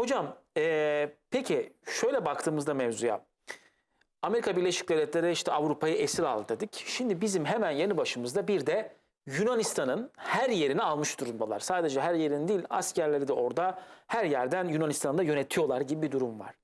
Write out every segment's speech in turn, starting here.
Hocam eee, peki şöyle baktığımızda mevzuya. Amerika Birleşik Devletleri işte Avrupa'yı esir aldı dedik. Şimdi bizim hemen yanı başımızda bir de Yunanistan'ın her yerini almış durumdalar. Sadece her yerini değil askerleri de orada her yerden Yunanistan'ı da yönetiyorlar gibi bir durum var.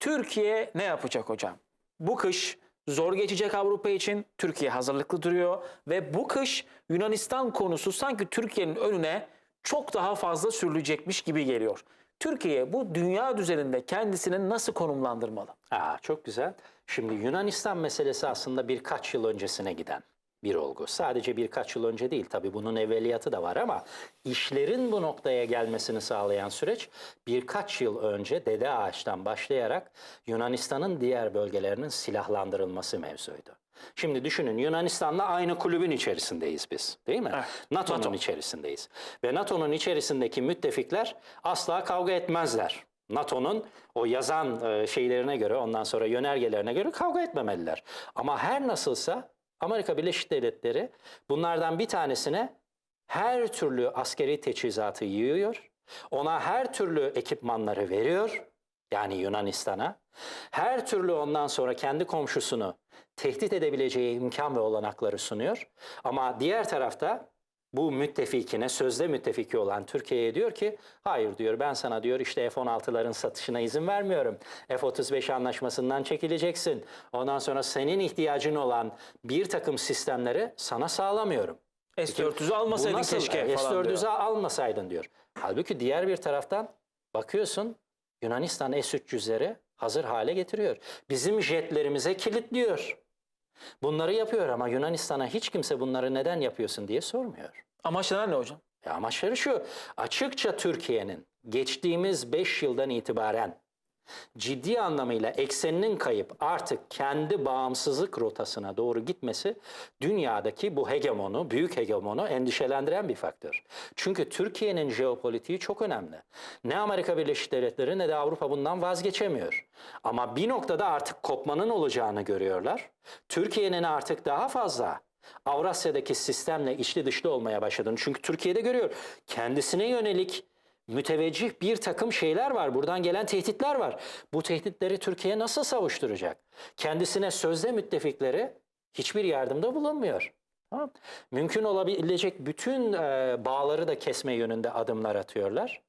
Türkiye ne yapacak hocam? Bu kış zor geçecek Avrupa için. Türkiye hazırlıklı duruyor ve bu kış Yunanistan konusu sanki Türkiye'nin önüne çok daha fazla sürülecekmiş gibi geliyor. Türkiye bu dünya düzeninde kendisini nasıl konumlandırmalı? Aa, çok güzel. Şimdi Yunanistan meselesi aslında birkaç yıl öncesine giden bir olgu. Sadece birkaç yıl önce değil tabii bunun evveliyatı da var ama işlerin bu noktaya gelmesini sağlayan süreç birkaç yıl önce Dede Ağaç'tan başlayarak Yunanistan'ın diğer bölgelerinin silahlandırılması mevzuydu. Şimdi düşünün Yunanistan'la aynı kulübün içerisindeyiz biz değil mi? Evet, NATO'nun NATO. içerisindeyiz. Ve NATO'nun içerisindeki müttefikler asla kavga etmezler. NATO'nun o yazan e, şeylerine göre ondan sonra yönergelerine göre kavga etmemeliler. Ama her nasılsa Amerika Birleşik Devletleri bunlardan bir tanesine her türlü askeri teçhizatı yığıyor. Ona her türlü ekipmanları veriyor. Yani Yunanistan'a. Her türlü ondan sonra kendi komşusunu tehdit edebileceği imkan ve olanakları sunuyor. Ama diğer tarafta bu müttefikine, sözde müttefiki olan Türkiye'ye diyor ki hayır diyor ben sana diyor işte F-16'ların satışına izin vermiyorum. F-35 anlaşmasından çekileceksin. Ondan sonra senin ihtiyacın olan bir takım sistemleri sana sağlamıyorum. S-400'ü Bu almasaydın keşke falan S-400'ü diyor. almasaydın diyor. Halbuki diğer bir taraftan bakıyorsun Yunanistan S-300'leri hazır hale getiriyor. Bizim jetlerimize kilitliyor. Bunları yapıyor ama Yunanistan'a hiç kimse bunları neden yapıyorsun diye sormuyor. Amaçlar ne hocam? E amaçları şu, açıkça Türkiye'nin geçtiğimiz 5 yıldan itibaren ciddi anlamıyla ekseninin kayıp artık kendi bağımsızlık rotasına doğru gitmesi dünyadaki bu hegemonu, büyük hegemonu endişelendiren bir faktör. Çünkü Türkiye'nin jeopolitiği çok önemli. Ne Amerika Birleşik Devletleri ne de Avrupa bundan vazgeçemiyor. Ama bir noktada artık kopmanın olacağını görüyorlar. Türkiye'nin artık daha fazla Avrasya'daki sistemle içli dışlı olmaya başladığını. Çünkü Türkiye'de görüyor. Kendisine yönelik müteveccih bir takım şeyler var. Buradan gelen tehditler var. Bu tehditleri Türkiye nasıl savuşturacak? Kendisine sözde müttefikleri hiçbir yardımda bulunmuyor. Tamam. Mümkün olabilecek bütün e, bağları da kesme yönünde adımlar atıyorlar.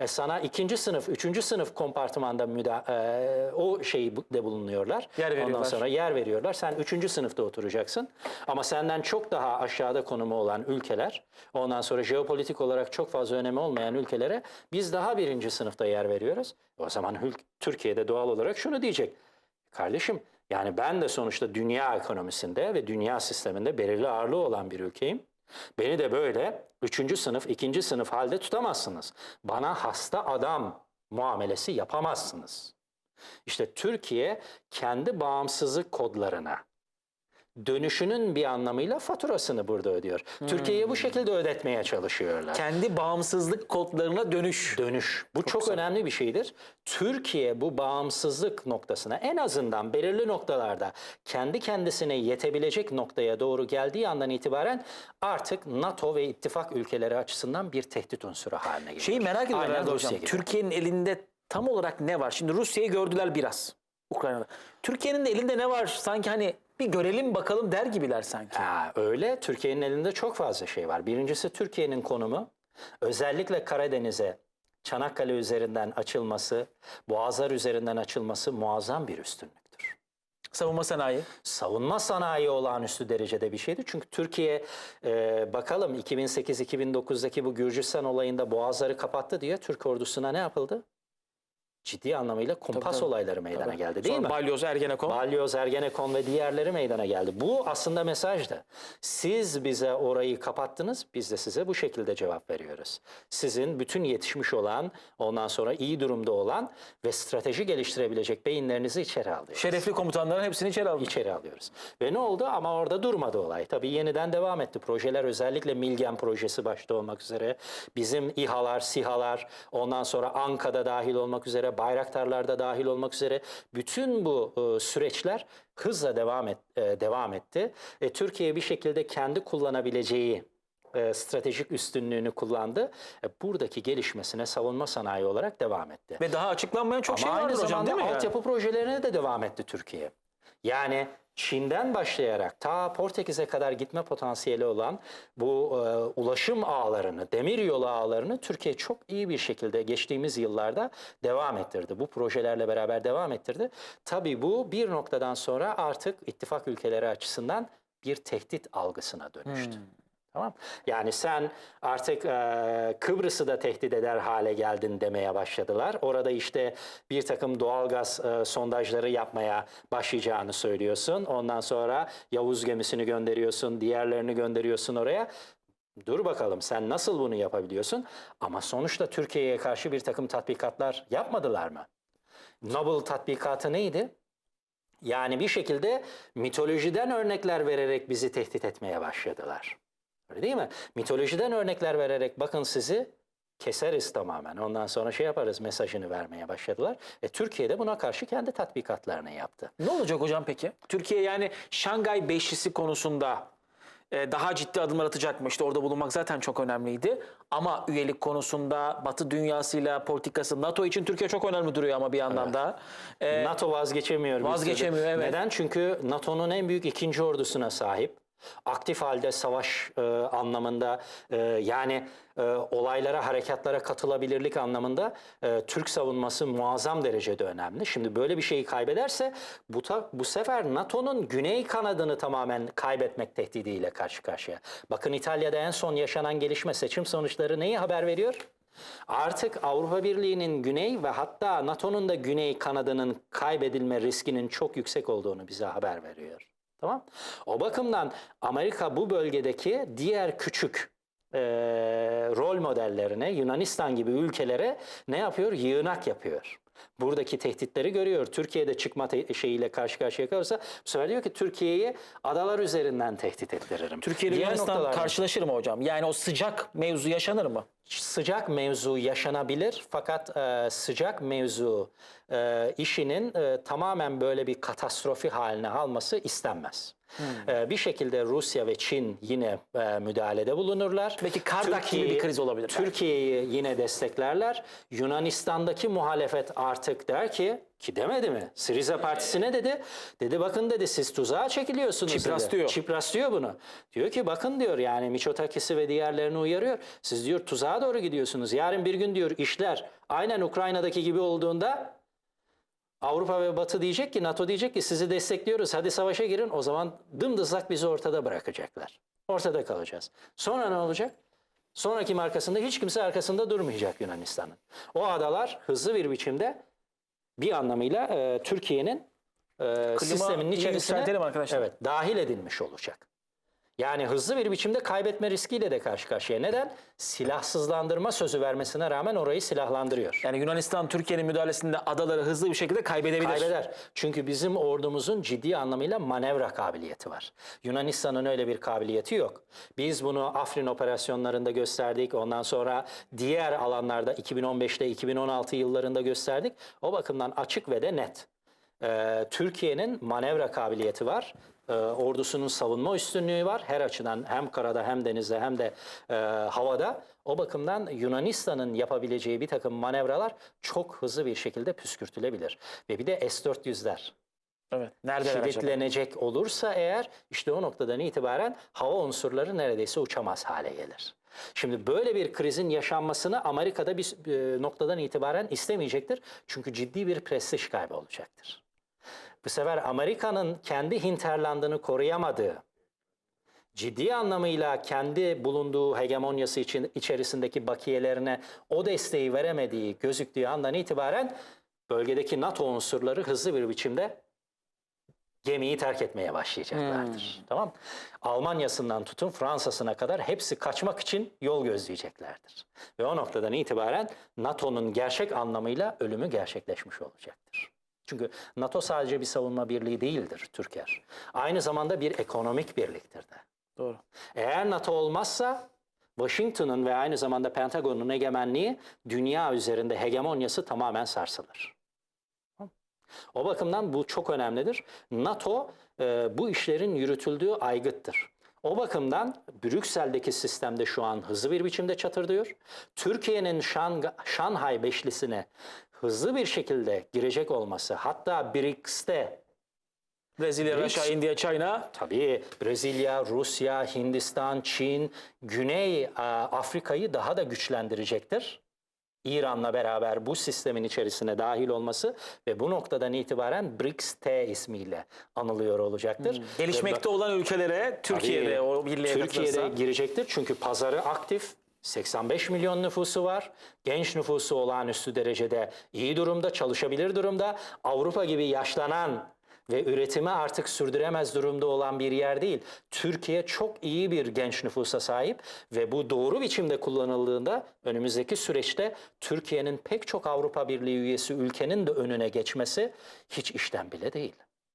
E sana ikinci sınıf, üçüncü sınıf kompartımanda müda, e, o şeyi de bulunuyorlar. Yer Ondan veriyorlar. sonra yer veriyorlar. Sen üçüncü sınıfta oturacaksın. Ama senden çok daha aşağıda konumu olan ülkeler, ondan sonra jeopolitik olarak çok fazla önemi olmayan ülkelere biz daha birinci sınıfta yer veriyoruz. O zaman Türkiye'de doğal olarak şunu diyecek. Kardeşim yani ben de sonuçta dünya ekonomisinde ve dünya sisteminde belirli ağırlığı olan bir ülkeyim. Beni de böyle üçüncü sınıf, ikinci sınıf halde tutamazsınız. Bana hasta adam muamelesi yapamazsınız. İşte Türkiye kendi bağımsızlık kodlarına dönüşünün bir anlamıyla faturasını burada ödüyor. Türkiye'ye bu şekilde ödetmeye çalışıyorlar. Kendi bağımsızlık kodlarına dönüş. Dönüş. Bu çok, güzel. önemli bir şeydir. Türkiye bu bağımsızlık noktasına en azından belirli noktalarda kendi kendisine yetebilecek noktaya doğru geldiği andan itibaren artık NATO ve ittifak ülkeleri açısından bir tehdit unsuru haline geliyor. Şeyi merak ediyorum Aynen hocam. Türkiye'nin elinde tam olarak ne var? Şimdi Rusya'yı gördüler biraz Ukrayna'da. Türkiye'nin de elinde ne var? Sanki hani bir görelim bakalım der gibiler sanki. Ha, öyle. Türkiye'nin elinde çok fazla şey var. Birincisi Türkiye'nin konumu özellikle Karadeniz'e Çanakkale üzerinden açılması, Boğazlar üzerinden açılması muazzam bir üstünlüktür. Savunma sanayi. Savunma sanayi olağanüstü derecede bir şeydi. Çünkü Türkiye e, bakalım 2008-2009'daki bu Gürcistan olayında boğazları kapattı diye Türk ordusuna ne yapıldı? Ciddi anlamıyla kumpas tabii. olayları meydana Tabii. geldi değil Sonra mi? Balyoz, Ergenekon. Balyoz, Ergenekon ve diğerleri meydana geldi. Bu aslında mesajdı. Siz bize orayı kapattınız, biz de size bu şekilde cevap veriyoruz. Sizin bütün yetişmiş olan, ondan sonra iyi durumda olan ve strateji geliştirebilecek beyinlerinizi içeri alıyoruz. Şerefli komutanların hepsini içeri aldı. İçeri alıyoruz. Ve ne oldu? Ama orada durmadı olay. Tabii yeniden devam etti. Projeler özellikle Milgen projesi başta olmak üzere. Bizim İHA'lar, SİHA'lar, ondan sonra Anka'da dahil olmak üzere, Bayraktarlar'da dahil olmak üzere bütün bu e, süreçler hızla devam et, e, devam etti. E, Türkiye bir şekilde kendi kullanabileceği e, stratejik üstünlüğünü kullandı. E, buradaki gelişmesine savunma sanayi olarak devam etti. Ve daha açıklanmayan çok Ama şey aynı vardır hocam zamanda değil mi? yani? altyapı projelerine de devam etti Türkiye. Yani Çin'den başlayarak ta Portekiz'e kadar gitme potansiyeli olan bu e, ulaşım ağlarını, demiryolu ağlarını Türkiye çok iyi bir şekilde geçtiğimiz yıllarda devam ettirdi. Bu projelerle beraber devam ettirdi. Tabii bu bir noktadan sonra artık ittifak ülkeleri açısından bir tehdit algısına dönüştü. Tamam. Yani sen artık e, Kıbrıs'ı da tehdit eder hale geldin demeye başladılar. Orada işte bir takım doğalgaz e, sondajları yapmaya başlayacağını söylüyorsun. Ondan sonra Yavuz gemisini gönderiyorsun, diğerlerini gönderiyorsun oraya. Dur bakalım sen nasıl bunu yapabiliyorsun? Ama sonuçta Türkiye'ye karşı bir takım tatbikatlar yapmadılar mı? Noble tatbikatı neydi? Yani bir şekilde mitolojiden örnekler vererek bizi tehdit etmeye başladılar. Öyle değil mi? Mitolojiden örnekler vererek bakın sizi keseriz tamamen. Ondan sonra şey yaparız mesajını vermeye başladılar. E, Türkiye'de buna karşı kendi tatbikatlarını yaptı. Ne olacak hocam peki? Türkiye yani Şangay Beşlisi konusunda e, daha ciddi adımlar atacak mı? İşte orada bulunmak zaten çok önemliydi. Ama üyelik konusunda Batı dünyasıyla politikası NATO için Türkiye çok önemli duruyor ama bir yandan da. E, NATO vazgeçemiyor. Vazgeçemiyor, evet. Neden? Çünkü NATO'nun en büyük ikinci ordusuna sahip. Aktif halde savaş e, anlamında e, yani e, olaylara, harekatlara katılabilirlik anlamında e, Türk savunması muazzam derecede önemli. Şimdi böyle bir şeyi kaybederse bu, ta- bu sefer NATO'nun güney kanadını tamamen kaybetmek tehdidiyle karşı karşıya. Bakın İtalya'da en son yaşanan gelişme seçim sonuçları neyi haber veriyor? Artık Avrupa Birliği'nin güney ve hatta NATO'nun da güney kanadının kaybedilme riskinin çok yüksek olduğunu bize haber veriyor. Tamam? O bakımdan Amerika bu bölgedeki diğer küçük eee, rol modellerine, Yunanistan gibi ülkelere ne yapıyor? Yığınak yapıyor. Buradaki tehditleri görüyor. Türkiye'de çıkma şeyiyle karşı karşıya kalırsa bu sefer diyor ki Türkiye'yi adalar üzerinden tehdit ettiririm. Türkiye ile Yunanistan noktalarda- karşılaşır mı hocam? Yani o sıcak mevzu yaşanır mı? Sıcak mevzu yaşanabilir fakat e, sıcak mevzu e, işinin e, tamamen böyle bir katastrofi haline alması istenmez. E, bir şekilde Rusya ve Çin yine e, müdahalede bulunurlar. Belki Kardak gibi bir kriz olabilir. Türkiye'yi yine desteklerler. Yunanistan'daki muhalefet artık der ki ki demedi mi? Siriza Partisi ne dedi? Dedi bakın dedi siz tuzağa çekiliyorsunuz Çipras dedi. diyor. Çipras diyor bunu. Diyor ki bakın diyor yani Miçotakis'i ve diğerlerini uyarıyor. Siz diyor tuzağa doğru gidiyorsunuz. Yarın bir gün diyor işler aynen Ukrayna'daki gibi olduğunda Avrupa ve Batı diyecek ki NATO diyecek ki sizi destekliyoruz hadi savaşa girin. O zaman dımdızlak bizi ortada bırakacaklar. Ortada kalacağız. Sonra ne olacak? Sonraki markasında hiç kimse arkasında durmayacak Yunanistan'ın. O adalar hızlı bir biçimde bir anlamıyla e, Türkiye'nin e, sisteminin iyi içerisine evet, dahil edilmiş olacak. Yani hızlı bir biçimde kaybetme riskiyle de karşı karşıya. Neden? Silahsızlandırma sözü vermesine rağmen orayı silahlandırıyor. Yani Yunanistan Türkiye'nin müdahalesinde adaları hızlı bir şekilde kaybedebilir. Kaybeder. Çünkü bizim ordumuzun ciddi anlamıyla manevra kabiliyeti var. Yunanistan'ın öyle bir kabiliyeti yok. Biz bunu Afrin operasyonlarında gösterdik. Ondan sonra diğer alanlarda 2015'te 2016 yıllarında gösterdik. O bakımdan açık ve de net. Ee, Türkiye'nin manevra kabiliyeti var. Ee, ordusunun savunma üstünlüğü var. Her açıdan hem karada hem denizde hem de e, havada. O bakımdan Yunanistan'ın yapabileceği bir takım manevralar çok hızlı bir şekilde püskürtülebilir. Ve bir de S-400'ler Evet. Neredeler acaba? kilitlenecek olursa eğer işte o noktadan itibaren hava unsurları neredeyse uçamaz hale gelir. Şimdi böyle bir krizin yaşanmasını Amerika'da bir e, noktadan itibaren istemeyecektir. Çünkü ciddi bir prestij kaybı olacaktır. Bu sefer Amerika'nın kendi hinterlandını koruyamadığı, ciddi anlamıyla kendi bulunduğu hegemonyası için içerisindeki bakiyelerine o desteği veremediği gözüktüğü andan itibaren bölgedeki NATO unsurları hızlı bir biçimde gemiyi terk etmeye başlayacaklardır. Tamam? Almanya'sından tutun Fransa'sına kadar hepsi kaçmak için yol gözleyeceklerdir. Ve o noktadan itibaren NATO'nun gerçek anlamıyla ölümü gerçekleşmiş olacaktır. Çünkü NATO sadece bir savunma birliği değildir Türker. Aynı zamanda bir ekonomik birliktir de. Doğru. Eğer NATO olmazsa Washington'un ve aynı zamanda Pentagon'un egemenliği dünya üzerinde hegemonyası tamamen sarsılır. O bakımdan bu çok önemlidir. NATO e, bu işlerin yürütüldüğü aygıttır. O bakımdan Brüksel'deki sistemde şu an hızlı bir biçimde çatırdıyor. Türkiye'nin Şang- Şanghay Beşlisi'ne hızlı bir şekilde girecek olması, hatta BRICS'te Brezilya, BRICS- Rusya, India, China. Tabii Brezilya, Rusya, Hindistan, Çin, Güney e, Afrika'yı daha da güçlendirecektir. İran'la beraber bu sistemin içerisine dahil olması ve bu noktadan itibaren BRICS-T ismiyle anılıyor olacaktır. Gelişmekte olan ülkelere Türkiye'de Tabii, o birliğe Türkiye'de katılırsa. girecektir çünkü pazarı aktif. 85 milyon nüfusu var. Genç nüfusu olağanüstü derecede iyi durumda, çalışabilir durumda. Avrupa gibi yaşlanan ve üretimi artık sürdüremez durumda olan bir yer değil. Türkiye çok iyi bir genç nüfusa sahip ve bu doğru biçimde kullanıldığında önümüzdeki süreçte Türkiye'nin pek çok Avrupa Birliği üyesi ülkenin de önüne geçmesi hiç işten bile değil.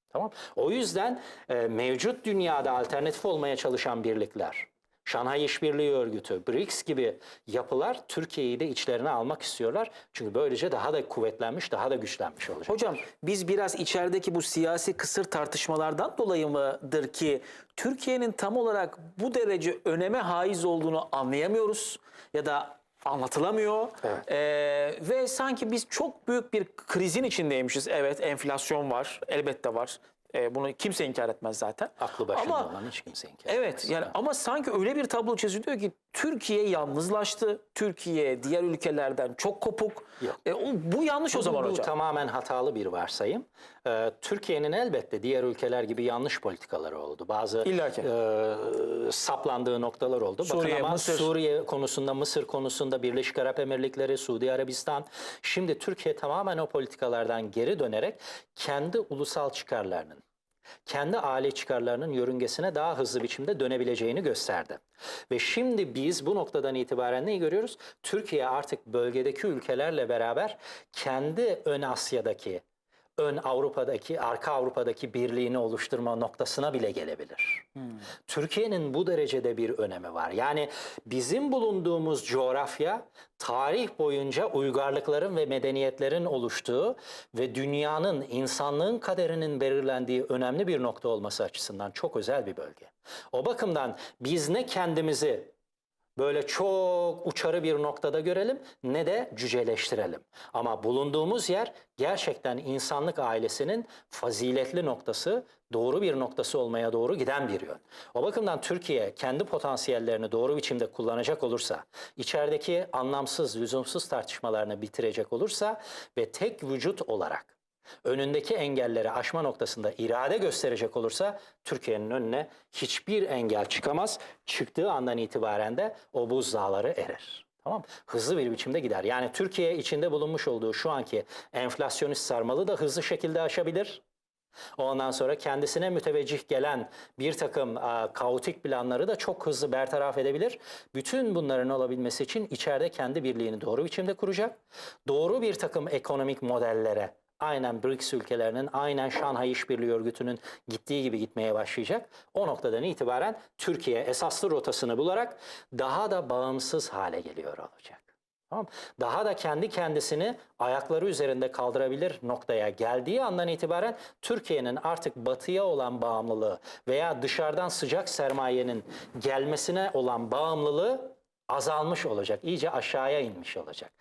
Tamam. O yüzden e, mevcut dünyada alternatif olmaya çalışan birlikler, Şanghay İşbirliği Örgütü, BRICS gibi yapılar Türkiye'yi de içlerine almak istiyorlar. Çünkü böylece daha da kuvvetlenmiş, daha da güçlenmiş olacak. Hocam biz biraz içerideki bu siyasi kısır tartışmalardan dolayı mıdır ki Türkiye'nin tam olarak bu derece öneme haiz olduğunu anlayamıyoruz ya da anlatılamıyor. Evet. Ee, ve sanki biz çok büyük bir krizin içindeymişiz. Evet enflasyon var, elbette var. Ee, bunu kimse inkar etmez zaten. Aklı başında Ama olan hiç kimse inkar Evet etmez. yani ama sanki öyle bir tablo çiziliyor ki Türkiye yalnızlaştı. Türkiye diğer ülkelerden çok kopuk. Yok. E, o, bu yanlış o Bu- zaman bu hocam. tamamen hatalı bir varsayım. Ee, Türkiye'nin elbette diğer ülkeler gibi yanlış politikaları oldu. Bazı e, saplandığı noktalar oldu. Suriye, Bakın ama Mısır. Suriye konusunda, Mısır konusunda, Birleşik Arap Emirlikleri, Suudi Arabistan. Şimdi Türkiye tamamen o politikalardan geri dönerek kendi ulusal çıkarlarının, kendi aile çıkarlarının yörüngesine daha hızlı biçimde dönebileceğini gösterdi. Ve şimdi biz bu noktadan itibaren neyi görüyoruz? Türkiye artık bölgedeki ülkelerle beraber kendi ön Asya'daki, ön Avrupa'daki, arka Avrupa'daki birliğini oluşturma noktasına bile gelebilir. Türkiye'nin bu derecede bir önemi var. Yani bizim bulunduğumuz coğrafya tarih boyunca uygarlıkların ve medeniyetlerin oluştuğu ve dünyanın, insanlığın kaderinin belirlendiği önemli bir nokta olması açısından çok özel bir bölge. O bakımdan biz ne kendimizi böyle çok uçarı bir noktada görelim ne de cüceleştirelim. Ama bulunduğumuz yer gerçekten insanlık ailesinin faziletli noktası, doğru bir noktası olmaya doğru giden bir yön. O bakımdan Türkiye kendi potansiyellerini doğru biçimde kullanacak olursa, içerideki anlamsız, lüzumsuz tartışmalarını bitirecek olursa ve tek vücut olarak önündeki engelleri aşma noktasında irade gösterecek olursa Türkiye'nin önüne hiçbir engel çıkamaz. Çıktığı andan itibaren de o buzdağları erir. Tamam? Hızlı bir biçimde gider. Yani Türkiye içinde bulunmuş olduğu şu anki enflasyonist sarmalı da hızlı şekilde aşabilir. Ondan sonra kendisine müteveccih gelen bir takım a, kaotik planları da çok hızlı bertaraf edebilir. Bütün bunların olabilmesi için içeride kendi birliğini doğru biçimde kuracak. Doğru bir takım ekonomik modellere aynen BRICS ülkelerinin, aynen Şanghay İşbirliği Örgütü'nün gittiği gibi gitmeye başlayacak. O noktadan itibaren Türkiye esaslı rotasını bularak daha da bağımsız hale geliyor olacak. Tamam. Daha da kendi kendisini ayakları üzerinde kaldırabilir noktaya geldiği andan itibaren Türkiye'nin artık batıya olan bağımlılığı veya dışarıdan sıcak sermayenin gelmesine olan bağımlılığı azalmış olacak. iyice aşağıya inmiş olacak.